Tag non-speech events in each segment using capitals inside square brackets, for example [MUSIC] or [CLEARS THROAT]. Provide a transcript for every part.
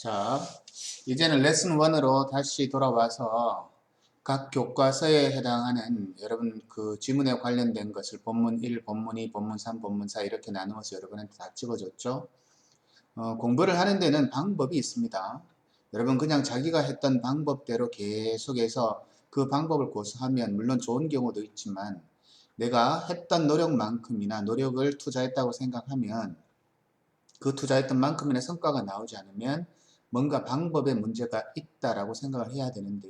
자, 이제는 레슨 1으로 다시 돌아와서 각 교과서에 해당하는 여러분 그 지문에 관련된 것을 본문 1, 본문 2, 본문 3, 본문 4 이렇게 나누어서 여러분한테 다 찍어줬죠. 어, 공부를 하는 데는 방법이 있습니다. 여러분 그냥 자기가 했던 방법대로 계속해서 그 방법을 고수하면 물론 좋은 경우도 있지만 내가 했던 노력만큼이나 노력을 투자했다고 생각하면 그 투자했던 만큼의 성과가 나오지 않으면 뭔가 방법에 문제가 있다라고 생각을 해야 되는데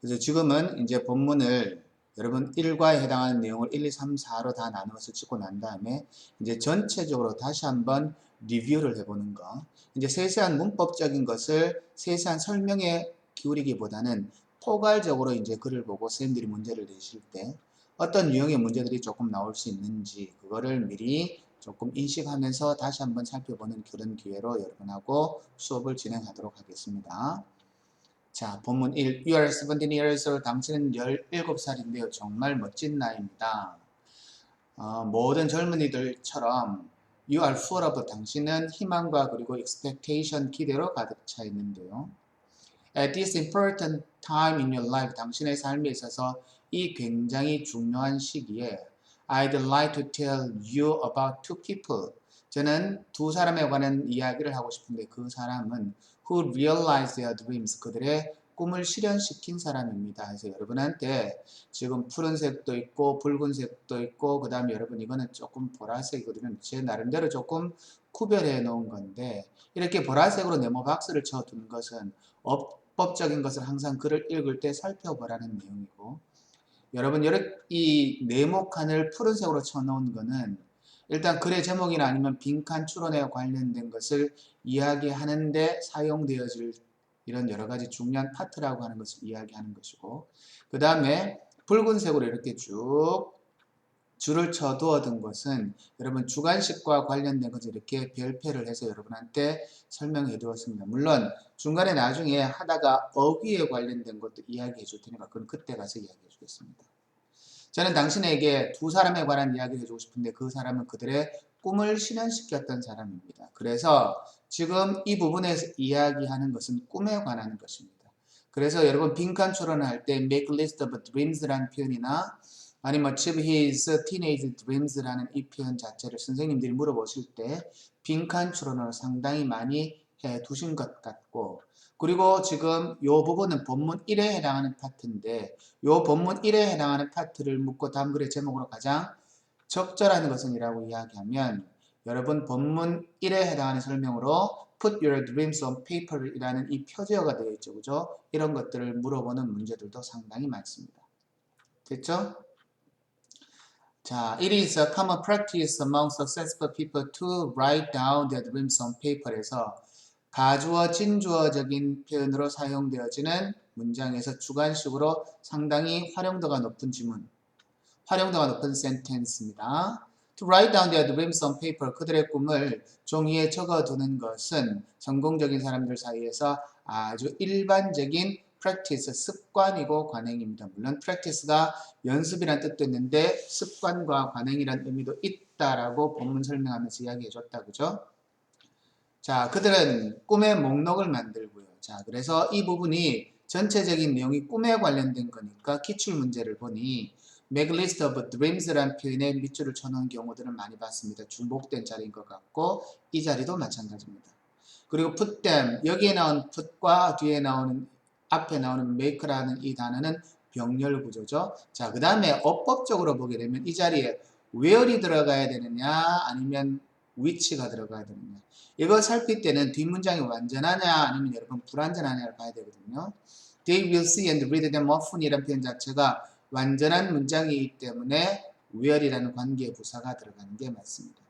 그래서 지금은 이제 본문을 여러분 1과에 해당하는 내용을 1, 2, 3, 4로 다 나누어서 찍고 난 다음에 이제 전체적으로 다시 한번 리뷰를 해보는 거. 이제 세세한 문법적인 것을 세세한 설명에 기울이기보다는 포괄적으로 이제 글을 보고 선생님들이 문제를 내실 때 어떤 유형의 문제들이 조금 나올 수 있는지 그거를 미리 조금 인식하면서 다시 한번 살펴보는 그런 기회로 여러분하고 수업을 진행하도록 하겠습니다. 자, 본문 1. You are 17 years old. 당신은 17살인데요. 정말 멋진 나이입니다. 어, 모든 젊은이들처럼 You are full of 당신은 희망과 그리고 expectation 기대로 가득 차 있는데요. At this important time in your life, 당신의 삶에 있어서 이 굉장히 중요한 시기에 I'd like to tell you about two people. 저는 두 사람에 관한 이야기를 하고 싶은데 그 사람은 who realized their dreams. 그들의 꿈을 실현시킨 사람입니다. 그래서 여러분한테 지금 푸른색도 있고 붉은색도 있고 그 다음에 여러분 이거는 조금 보라색이거든요. 제 나름대로 조금 구별해 놓은 건데 이렇게 보라색으로 네모 박스를 쳐둔 것은 법적인 것을 항상 글을 읽을 때 살펴보라는 내용이고 여러분 이 네모칸을 푸른색으로 쳐놓은 거는 일단 글의 제목이나 아니면 빈칸 추론에 관련된 것을 이야기하는데 사용되어질 이런 여러 가지 중요한 파트라고 하는 것을 이야기하는 것이고 그 다음에 붉은색으로 이렇게 쭉 줄을 쳐두어둔 것은 여러분 주관식과 관련된 것을 이렇게 별표를 해서 여러분한테 설명해 두었습니다. 물론 중간에 나중에 하다가 어귀에 관련된 것도 이야기해 줄 테니까 그건 그때 가서 이야기해 주겠습니다. 저는 당신에게 두 사람에 관한 이야기를 해주고 싶은데 그 사람은 그들의 꿈을 실현시켰던 사람입니다. 그래서 지금 이 부분에서 이야기하는 것은 꿈에 관한 것입니다. 그래서 여러분 빈칸 추론할 때 make list of dreams라는 표현이나 아니면 achieve his teenage dreams라는 이 표현 자체를 선생님들이 물어보실 때 빈칸 추론을 상당히 많이 해 두신 것 같고 그리고 지금 이 부분은 본문 1에 해당하는 파트인데 이 본문 1에 해당하는 파트를 묻고 다음 글의 제목으로 가장 적절한 것은 이라고 이야기하면 여러분 본문 1에 해당하는 설명으로 put your dreams on paper 이라는 이 표제어가 되어 있죠. 그죠? 이런 것들을 물어보는 문제들도 상당히 많습니다. 됐죠? 자, it is a common practice among successful people to write down their dreams on paper에서 가주어, 진주어적인 표현으로 사용되어지는 문장에서 주관식으로 상당히 활용도가 높은 지문, 활용도가 높은 센텐스입니다. To write down their dreams on paper, 그들의 꿈을 종이에 적어두는 것은 성공적인 사람들 사이에서 아주 일반적인 practice, 습관이고 관행입니다. 물론 practice가 연습이란 뜻도 있는데 습관과 관행이란 의미도 있다라고 본문 설명하면서 이야기해 줬다. 그죠? 자, 그들은 꿈의 목록을 만들고요. 자, 그래서 이 부분이 전체적인 내용이 꿈에 관련된 거니까 기출 문제를 보니 make list of dreams라는 표현에 밑줄을 쳐놓은 경우들을 많이 봤습니다. 중복된 자리인 것 같고 이 자리도 마찬가지입니다. 그리고 put them 여기에 나온 put과 뒤에 나오는 앞에 나오는 make라는 이 단어는 병렬 구조죠. 자, 그 다음에 어법적으로 보게 되면 이 자리에 where이 들어가야 되느냐 아니면 which가 들어가야 되느냐 이거 살필 때는 뒷문장이 완전하냐 아니면 여러분 불완전하냐를 봐야 되거든요. They will see and read them often 이라는 표현 자체가 완전한 문장이기 때문에 where이라는 관계 부사가 들어가는 게 맞습니다.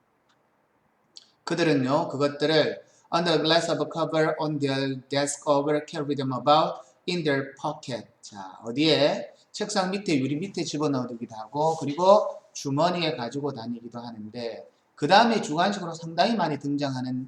그들은요 그것들을 under glass of cover on their desk or carry them about in their pocket. 자 어디에 책상 밑에 유리 밑에 집어넣기도 하고 그리고 주머니에 가지고 다니기도 하는데 그 다음에 주관식으로 상당히 많이 등장하는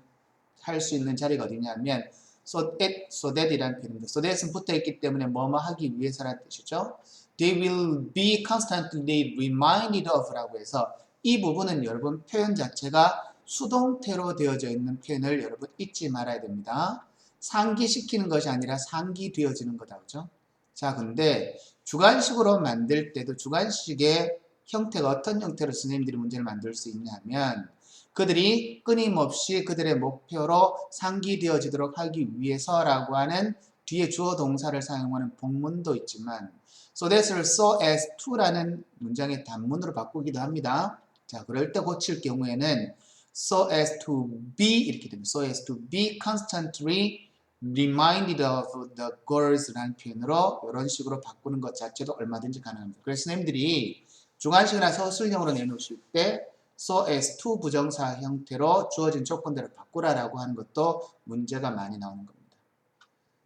할 수 있는 자리가 어디냐면 so that, so that이라는 표현입니다. so that은 붙어있기 때문에 뭐뭐 하기 위해서라는 뜻이죠. They will be constantly reminded of 라고 해서 이 부분은 여러분 표현 자체가 수동태로 되어져 있는 표현을 여러분 잊지 말아야 됩니다. 상기시키는 것이 아니라 상기되어지는 거다. 그죠? 자, 근데 주관식으로 만들 때도 주관식의 형태가 어떤 형태로 선생님들이 문제를 만들 수 있냐면 그들이 끊임없이 그들의 목표로 상기되어지도록 하기 위해서라고 하는 뒤에 주어 동사를 사용하는 복문도 있지만 so that'을 so as to라는 문장의 단문으로 바꾸기도 합니다. 자, 그럴 때 고칠 경우에는 so as to be 이렇게 됩니다. so as to be constantly reminded of the goals라는 표현으로 이런 식으로 바꾸는 것 자체도 얼마든지 가능합니다. 그래서 선생님들이 중간식이나 서술형으로 내놓으실 때 so as to 부정사 형태로 주어진 조건들을 바꾸라라고 하는 것도 문제가 많이 나오는 겁니다.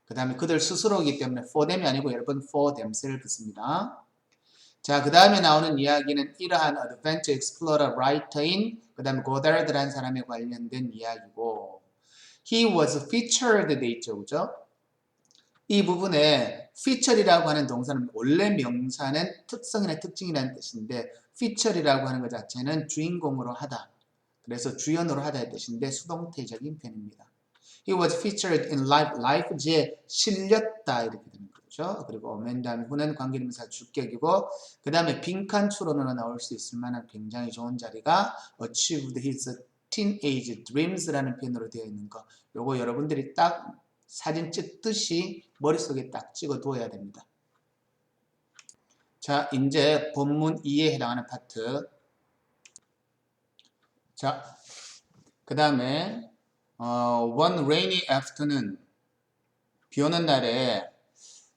그 다음에 그들 스스로이기 때문에 for them이 아니고 여러분 for themselves입니다. 자, 그 다음에 나오는 이야기는 이러한 adventure explorer writer인 그 다음에 고다르드라는 사람에 관련된 이야기고 he was featured 돼 있죠, 그죠? 이 부분에 feature이라고 하는 동사는 원래 명사는 특성이나 특징이라는 뜻인데 feature이라고 하는 것 자체는 주인공으로 하다. 그래서 주연으로 하다의 뜻인데 수동태적인 표현입니다. He was featured in life. life에 실렸다 이렇게 되는 거죠. 그리고 맨 다음에 후는 관계대명사 주격이고 그 다음에 빈칸 추론으로 나올 수 있을 만한 굉장히 좋은 자리가 achieved his teenage dreams라는 표현으로 되어 있는 거. 요거 여러분들이 딱 사진 찍듯이 머릿속에 딱 찍어 두어야 됩니다. 자, 이제 본문 2에 해당하는 파트. 자, 그 다음에 어, one rainy afternoon 비 오는 날에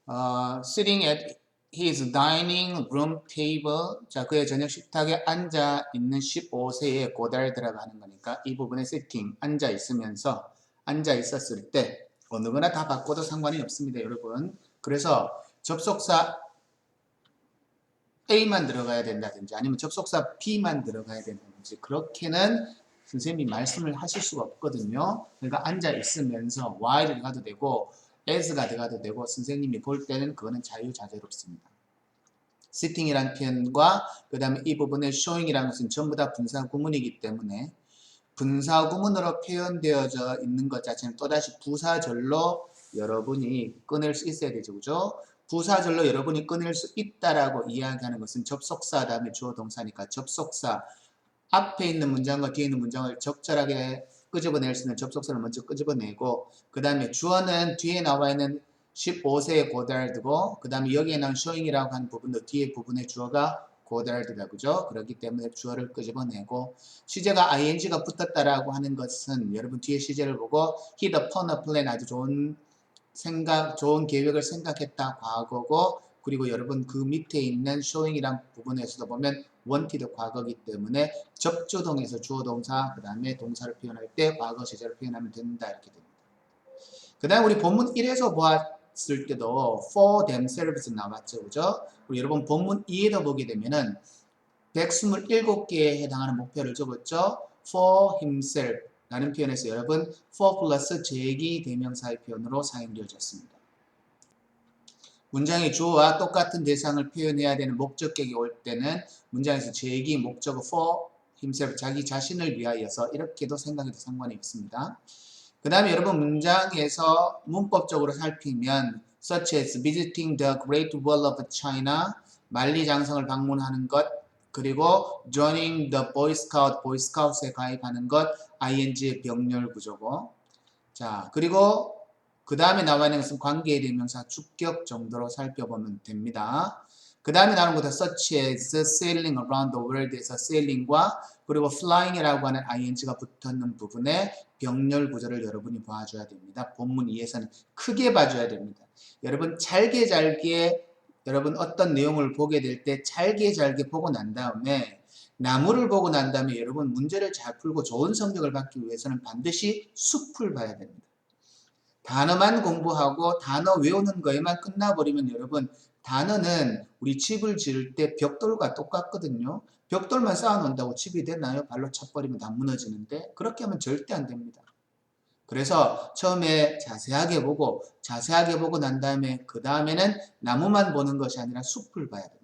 어, sitting at his dining room table 자 그의 저녁 식탁에 앉아 있는 15세의 고달드라고 하는 거니까 이 부분에 sitting 앉아 있으면서 앉아 있었을 때 어느 거나 다 바꿔도 상관이 없습니다 여러분 그래서 접속사 A만 들어가야 된다든지 아니면 접속사 B만 들어가야 된다든지 그렇게는 선생님이 말씀을 하실 수가 없거든요. 그러니까 앉아 있으면서 while을 가도 되고 as가 들어가도 되고 선생님이 볼 때는 그거는 자유자재롭습니다. sitting이라는 표현과 그 다음에 이 부분의 showing이라는 것은 전부 다 분사 구문이기 때문에 분사 구문으로 표현되어져 있는 것 자체는 또다시 부사절로 여러분이 꺼낼 수 있어야 되죠. 그죠? 부사절로 여러분이 꺼낼 수 있다라고 이야기하는 것은 접속사 다음에 주어 동사니까 접속사 앞에 있는 문장과 뒤에 있는 문장을 적절하게 끄집어낼 수 있는 접속사를 먼저 끄집어내고 그 다음에 주어는 뒤에 나와 있는 15세의 고달드고 그 다음에 여기에 나온 showing이라고 하는 부분도 뒤에 부분의 주어가 고달드다 그죠? 그렇기 때문에 주어를 끄집어내고 시제가 ing가 붙었다라고 하는 것은 여러분 뒤에 시제를 보고 hit upon a plan 아주 좋은 생각, 좋은 계획을 생각했다 과거고 그리고 여러분 그 밑에 있는 showing이란 부분에서도 보면 wanted 과거기 때문에 접주동에서 주어 동사 그 다음에 동사를 표현할 때 과거 시제를 표현하면 된다 이렇게 됩니다. 그 다음에 우리 본문 1에서 보았 을 때도 for themselves 나왔죠. 그죠? 여러분 본문 2에도 보게 되면은 127개에 해당하는 목표를 적었죠. for himself 라는 표현에서 여러분 for 플러스 제기 대명사의 표현으로 사용되어졌습니다. 문장의 주어와 똑같은 대상을 표현해야 되는 목적격이 올 때는 문장에서 제기 목적어 for himself 자기 자신을 위하여서 이렇게도 생각해도 상관이 없습니다. 그 다음에 여러분 문장에서 문법적으로 살피면 such as visiting the Great Wall of China 만리장성을 방문하는 것 그리고 joining the Boy Scout, Boy Scouts에 가입하는 것 ing의 병렬 구조고 자 그리고 그 다음에 나와 있는 것은 관계에 대명사 주격 정도로 살펴보면 됩니다. 그 다음에 나오는 것은 such as sailing around the world에서 sailing과 그리고 flying이라고 하는 ing가 붙었는 부분에 병렬 구조를 여러분이 봐줘야 됩니다. 본문 2에서는 크게 봐줘야 됩니다. 여러분 잘게 잘게 여러분 어떤 내용을 보게 될 때 잘게 잘게 보고 난 다음에 나무를 보고 난 다음에 여러분 문제를 잘 풀고 좋은 성적을 받기 위해서는 반드시 숲을 봐야 됩니다. 단어만 공부하고 단어 외우는 거에만 끝나버리면 여러분 단어는 우리 집을 지을 때 벽돌과 똑같거든요. 벽돌만 쌓아놓는다고 집이 되나요? 발로 차버리면 다 무너지는데 그렇게 하면 절대 안 됩니다. 그래서 처음에 자세하게 보고 자세하게 보고 난 다음에 그 다음에는 나무만 보는 것이 아니라 숲을 봐야 됩니다.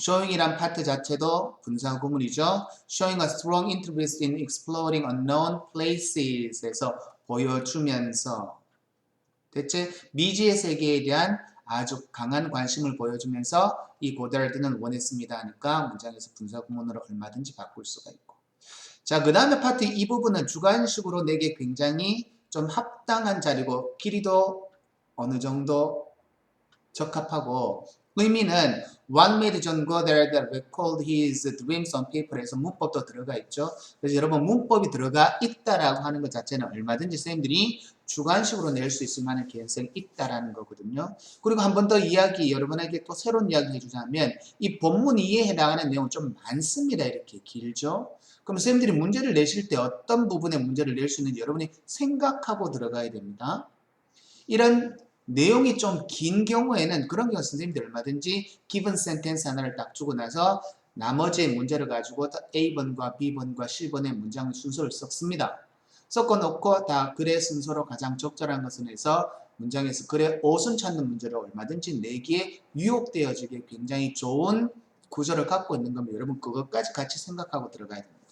showing이란 파트 자체도 분사 구문이죠. showing a strong interest in exploring unknown places에서 보여주면서 대체 미지의 세계에 대한 아주 강한 관심을 보여주면서 이 고달드는 원했습니다 하니까 문장에서 분사 구문으로 얼마든지 바꿀 수가 있고 자 그 다음에 파트 이 부분은 주관식으로 내게 굉장히 좀 합당한 자리고 길이도 어느 정도 적합하고 의미는 One made John Goddard record his dreams on paper에서 문법도 들어가 있죠. 그래서 여러분 문법이 들어가 있다라고 하는 것 자체는 얼마든지 선생님들이 주관식으로 낼 수 있을 만한 개연성이 있다라는 거거든요. 그리고 한 번 더 이야기 여러분에게 또 새로운 이야기 해주자면 이 본문 이해에 해당하는 내용은 좀 많습니다. 이렇게 길죠. 그럼 선생님들이 문제를 내실 때 어떤 부분에 문제를 낼 수 있는지 여러분이 생각하고 들어가야 됩니다. 이런 내용이 좀 긴 경우에는 그런 경우 선생님들 얼마든지 given sentence 하나를 딱 주고 나서 나머지 문제를 가지고 A번과 B번과 C번의 문장 순서를 섞습니다. 섞어놓고 다 글의 순서로 가장 적절한 것을 해서 문장에서 글의 옷은 찾는 문제를 얼마든지 내기에 유혹되어지게 굉장히 좋은 구조를 갖고 있는 겁니다. 여러분 그것까지 같이 생각하고 들어가야 됩니다.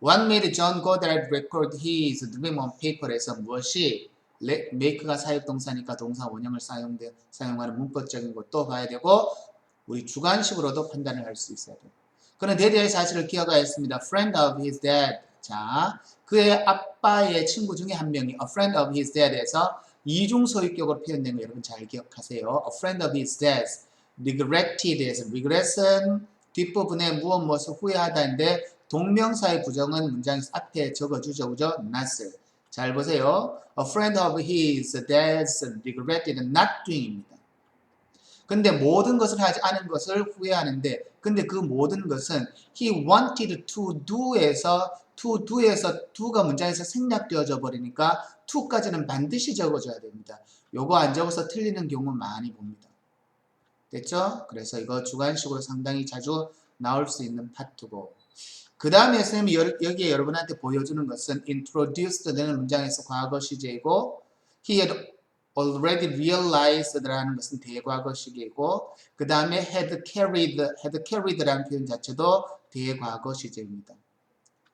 One made John Goddard record his dream on paper에서 무엇이 make가 사역동사니까 동사 원형을 사용돼, 사용하는 문법적인 것도 봐야 되고 우리 주관식으로도 판단을 할 수 있어야 돼요. 그는 데드의 사실을 기억하여 했습니다. Friend of his dad. 자, 그의 아빠의 친구 중에 한 명이 a friend of his dad에서 이중 소유격으로 표현된 거 여러분 잘 기억하세요. A friend of his dad regreted에서 regret은 뒷부분에 무엇 무엇을 후회하다인데 동명사의 부정은 문장에서 앞에 적어주죠. 그죠? not을. 잘 보세요. A friend of his dad's regretted not doing입니다. 근데 모든 것을 하지 않은 것을 후회하는데 근데 그 모든 것은 he wanted to do에서 to do에서 do가 문장에서 생략되어져 버리니까 to까지는 반드시 적어줘야 됩니다. 요거 안 적어서 틀리는 경우 많이 봅니다. 됐죠? 그래서 이거 주관식으로 상당히 자주 나올 수 있는 파트고 그 다음에 선생님이 여기에 여러분한테 보여주는 것은 introduced 되는 문장에서 과거 시제이고 he had already realized라는 것은 대과거 시제이고 그 다음에 had carried, had carried라는 표현 자체도 대과거 시제입니다.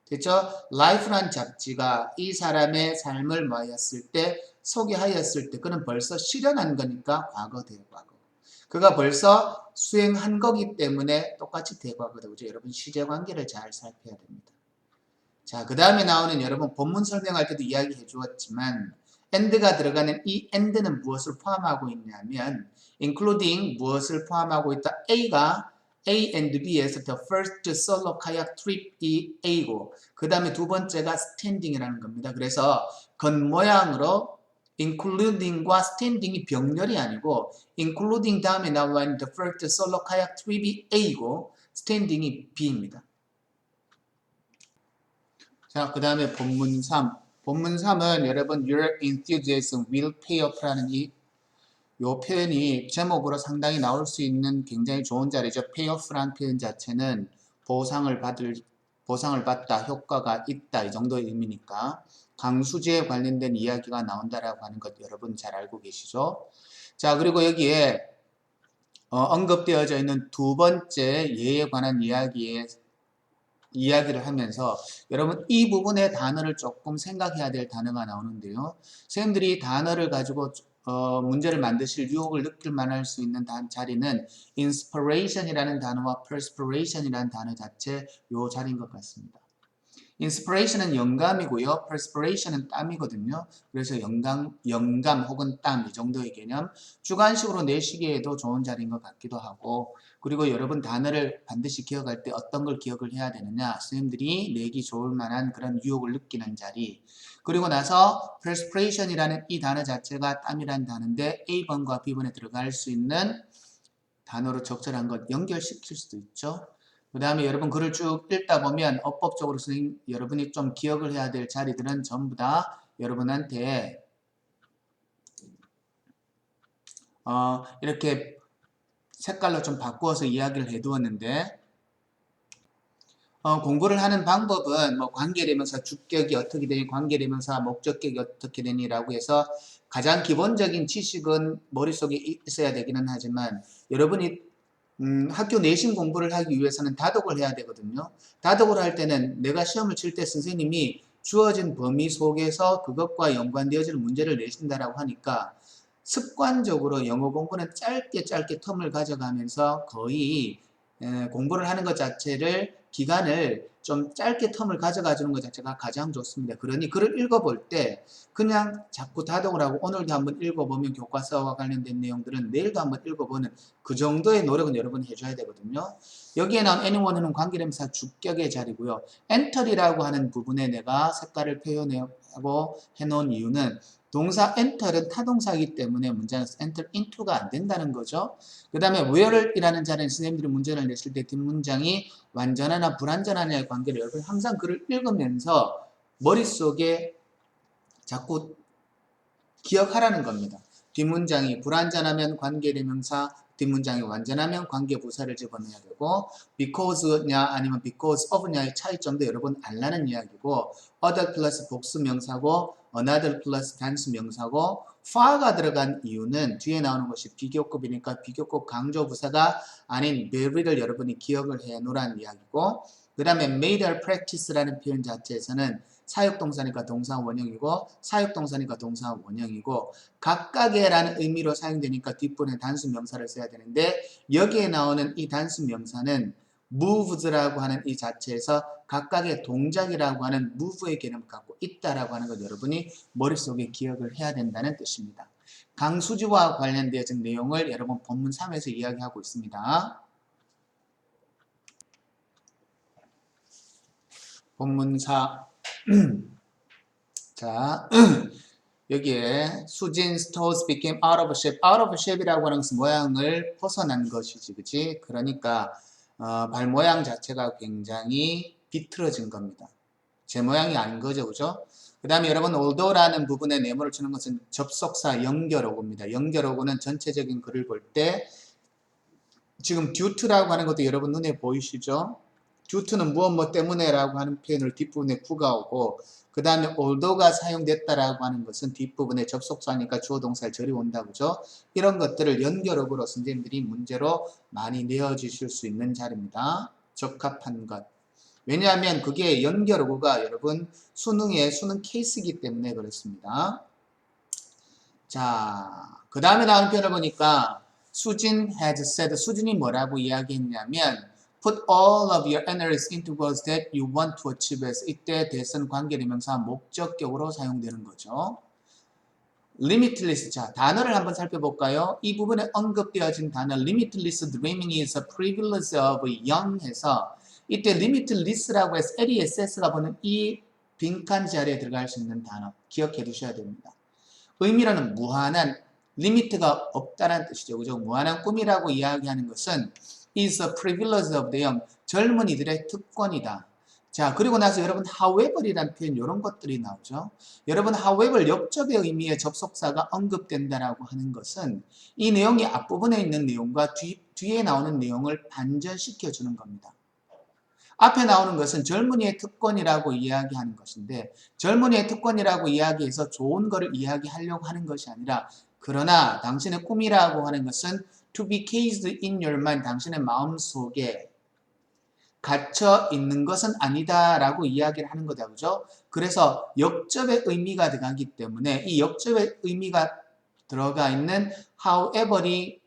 됐죠? Life란 잡지가 이 사람의 삶을 뭐였을 때 소개하였을 때 그는 벌써 실현한 거니까 과거 대과거. 그가 벌써 수행한 거기 때문에 똑같이 대과거다. 그죠? 여러분 시제 관계를 잘 살펴야 됩니다. 자, 그 다음에 나오는 여러분 본문 설명할 때도 이야기해 주었지만 and가 들어가는 이 and는 무엇을 포함하고 있냐면 including 무엇을 포함하고 있다. A가 A and B에서 the first solo kayak trip이 A고 그 다음에 두 번째가 standing이라는 겁니다. 그래서 겉모양으로 including과 standing이 병렬이 아니고 including 다음에 나와 있는 the first solo kayak trip이 A고 standing이 B입니다. 자, 그 다음에 본문 3. 본문 3은 여러분 your enthusiasm will pay off라는 이 요 표현이 제목으로 상당히 나올 수 있는 굉장히 좋은 자리죠. pay off라는 표현 자체는 보상을 받을 보상을 받다, 효과가 있다 이 정도의 의미니까 강수지에 관련된 이야기가 나온다라고 하는 것 여러분 잘 알고 계시죠? 자 그리고 여기에 어, 언급되어져 있는 두 번째 예에 관한 이야기에 이야기를 하면서 여러분 이 부분의 단어를 조금 생각해야 될 단어가 나오는데요. 선생님들이 단어를 가지고 어, 문제를 만드실 유혹을 느낄 만할 수 있는 단, 자리는 inspiration이라는 단어와 perspiration이라는 단어 자체 요 자리인 것 같습니다. Inspiration은 영감이고요. perspiration은 땀이거든요. 그래서 영감, 영감 혹은 땀 이 정도의 개념 주관식으로 내시기에도 좋은 자리인 것 같기도 하고 그리고 여러분 단어를 반드시 기억할 때 어떤 걸 기억을 해야 되느냐 선생님들이 내기 좋을 만한 그런 유혹을 느끼는 자리 그리고 나서 perspiration이라는 이 단어 자체가 땀이라는 단어인데 A번과 B번에 들어갈 수 있는 단어로 적절한 것 연결시킬 수도 있죠. 그 다음에 여러분 글을 쭉 읽다 보면 어법적으로 선생님 여러분이 좀 기억을 해야 될 자리들은 전부 다 여러분한테 어, 이렇게 색깔로 좀 바꾸어서 이야기를 해두었는데 어, 공부를 하는 방법은 뭐 관계대명사 주격이 어떻게 되니 관계대명사 목적격이 어떻게 되니라고 해서 가장 기본적인 지식은 머릿속에 있어야 되기는 하지만 여러분이 음, 학교 내신 공부를 하기 위해서는 다독을 해야 되거든요. 다독을 할 때는 내가 시험을 칠 때 선생님이 주어진 범위 속에서 그것과 연관되어지는 문제를 내신다라고 하니까 습관적으로 영어 공부는 짧게 짧게 텀을 가져가면서 거의 에, 공부를 하는 것 자체를 기간을 좀 짧게 텀을 가져가 주는 것 자체가 가장 좋습니다. 그러니 글을 읽어볼 때 그냥 자꾸 다독을 하고 오늘도 한번 읽어보면 교과서와 관련된 내용들은 내일도 한번 읽어보는 그 정도의 노력은 여러분 해줘야 되거든요. 여기에 나온 anyone은 관계대명사 주격의 자리고요. enter이라고 하는 부분에 내가 색깔을 표현하고 해놓은 이유는 동사 enter은 타동사이기 때문에 문장에서 enter into가 안 된다는 거죠. 그 다음에 where이라는 자리는 선생님들이 문제를 냈을 때 뒷문장이 완전하나 불완전하냐의 관계를 여러분 항상 글을 읽으면서 머릿속에 자꾸 기억하라는 겁니다. 뒷문장이 불완전하면 관계대명사, 뒷문장이 완전하면 관계부사를 집어넣어야 되고 because냐 아니면 because of냐의 차이점도 여러분 알라는 이야기고 other 플러스 복수명사고 another 플러스 단수명사고 far가 들어간 이유는 뒤에 나오는 것이 비교급이니까 비교급 강조부사가 아닌 very를 여러분이 기억을 해 놓으란 이야기고 그 다음에 made or practice라는 표현 자체에서는 사역동사니까 동사 원형이고 사역동사니까 동사 원형이고 각각의라는 의미로 사용되니까 뒷부분에 단수 명사를 써야 되는데 여기에 나오는 이 단수 명사는 moves라고 하는 이 자체에서 각각의 동작이라고 하는 move의 개념을 갖고 있다라고 하는 것 여러분이 머릿속에 기억을 해야 된다는 뜻입니다. 강수지와 관련되어진 내용을 여러분 본문 3에서 이야기하고 있습니다. 본문 4 [CLEARS THROAT] 자, [CLEARS THROAT] 여기에 수진 stores became out of shape. out of shape이라고 하는 것은 모양을 벗어난 것이지, 그치? 그러니까 어, 발 모양 자체가 굉장히 비틀어진 겁니다. 제 모양이 아닌 거죠, 그죠? 그 다음에 여러분 although라는 부분에 네모를 주는 것은 접속사 연결어구입니다. 연결어구는 전체적인 글을 볼 때 지금 due라고 하는 것도 여러분 눈에 보이시죠? Due는 무엇 뭐 때문에라고 하는 표현을 뒷부분에 구가 오고 그 다음에 although가 사용됐다라고 하는 것은 뒷부분에 접속사니까 주어 동사의 절이 온다 그죠? 이런 것들을 연결어구로 선생님들이 문제로 많이 내어주실 수 있는 자리입니다. 적합한 것. 왜냐하면 그게 연결어구가 여러분 수능의 수능 케이스이기 때문에 그렇습니다. 자, 그 다음에 나온 표현을 보니까 수진 has said 수진이 뭐라고 이야기했냐면 put all of your energies into goals that you want to achieve 해서 이때 대선 관계대명사 목적격으로 사용되는 거죠. limitless 자 단어를 한번 살펴볼까요? 이 부분에 언급되어진 단어 limitless dreaming is a privilege of young 해서 이때 limitless라고 해서 LESS가 보는 이 빈칸 자리에 들어갈 수 있는 단어 기억해 두셔야 됩니다. 의미로는 무한한 리미트가 없다는 뜻이죠. 그죠? 무한한 꿈이라고 이야기하는 것은 is a privilege of the young. 젊은이들의 특권이다. 자, 그리고 나서 여러분 however이라는 표현 이런 것들이 나오죠. 여러분 however 역접의 의미의 접속사가 언급된다라고 하는 것은 이 내용이 앞부분에 있는 내용과 뒤, 뒤에 나오는 내용을 반전시켜 주는 겁니다. 앞에 나오는 것은 젊은이의 특권이라고 이야기하는 것인데 젊은이의 특권이라고 이야기해서 좋은 것을 이야기하려고 하는 것이 아니라 그러나 당신의 꿈이라고 하는 것은 to be caged in your mind 당신의 마음 속에 갇혀 있는 것은 아니다라고 이야기를 하는 거다 그죠? 그래서 역접의 의미가 들어가기 때문에 이 역접의 의미가 들어가 있는 however이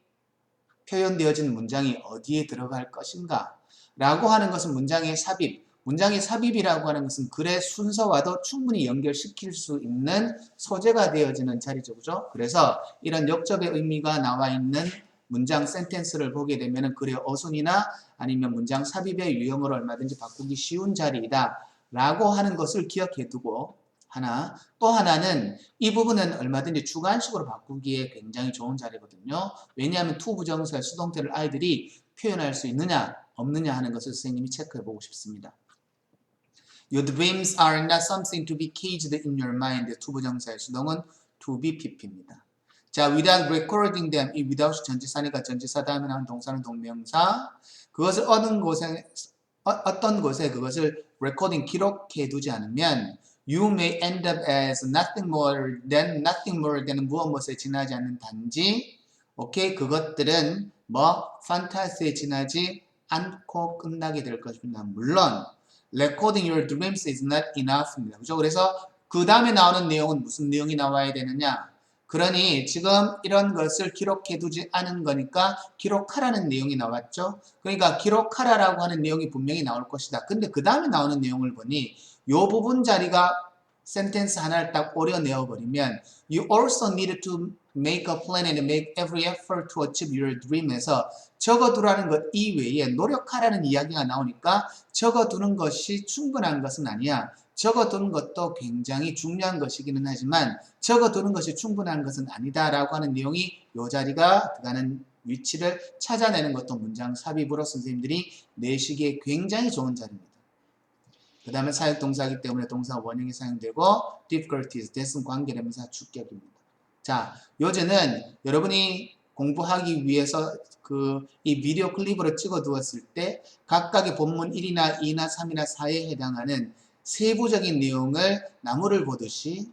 표현되어진 문장이 어디에 들어갈 것인가 라고 하는 것은 문장의 삽입 문장의 삽입이라고 하는 것은 글의 순서와도 충분히 연결시킬 수 있는 소재가 되어지는 자리죠 그죠? 그래서 이런 역접의 의미가 나와 있는 문장 센텐스를 보게 되면 글의 어순이나 아니면 문장 삽입의 유형을 얼마든지 바꾸기 쉬운 자리이다 라고 하는 것을 기억해 두고 하나 또 하나는 이 부분은 얼마든지 주관식으로 바꾸기에 굉장히 좋은 자리거든요. 왜냐하면 투 부정사의 수동태를 아이들이 표현할 수 있느냐 없느냐 하는 것을 선생님이 체크해 보고 싶습니다. Your dreams are not something to be caged in your mind. 투 부정사의 수동은 to be pp입니다 자, without recording them, 이 without 전치사니까 전치사 다음에 나온 동사는 동명사. 그것을 어떤 곳에, 어, 떤 곳에 그것을 recording, 기록해 두지 않으면 you may end up as nothing more than, nothing more than 무엇 무엇에 지나지 않는 단지, 오케이, 그것들은 뭐, 판타스에 지나지 않고 끝나게 될 것입니다. 물론, recording your dreams is not enough입니다. 그죠? 그래서 그 다음에 나오는 내용은 무슨 내용이 나와야 되느냐? 그러니 지금 이런 것을 기록해 두지 않은 거니까 기록하라는 내용이 나왔죠. 그러니까 기록하라라고 하는 내용이 분명히 나올 것이다. 근데 그 다음에 나오는 내용을 보니 요 부분 자리가 센텐스 하나를 딱 오려내어 버리면 you also need to make a plan and make every effort to achieve your dream에서 적어두라는 것 이외에 노력하라는 이야기가 나오니까 적어두는 것이 충분한 것은 아니야. 적어두는 것도 굉장히 중요한 것이기는 하지만 적어두는 것이 충분한 것은 아니다라고 하는 내용이 이 자리가 들어가는 위치를 찾아내는 것도 문장 삽입으로 선생님들이 내시기에 굉장히 좋은 자리입니다. 그 다음에 사역 동사이기 때문에 동사 원형이 사용되고 difficulties, 대승 관계대명사 주격입니다. 자, 요제는 여러분이 공부하기 위해서 그 이 비디오 클립으로 찍어 두었을 때 각각의 본문 1이나 2나 3이나 4에 해당하는 세부적인 내용을 나무를 보듯이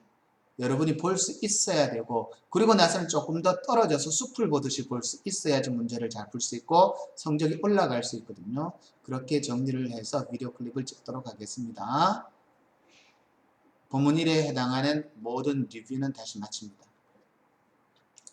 여러분이 볼 수 있어야 되고 그리고 나서는 조금 더 떨어져서 숲을 보듯이 볼 수 있어야지 문제를 잘 풀 수 있고 성적이 올라갈 수 있거든요. 그렇게 정리를 해서 비디오 클립을 찍도록 하겠습니다. 본문 1에 해당하는 모든 리뷰는 다시 마칩니다.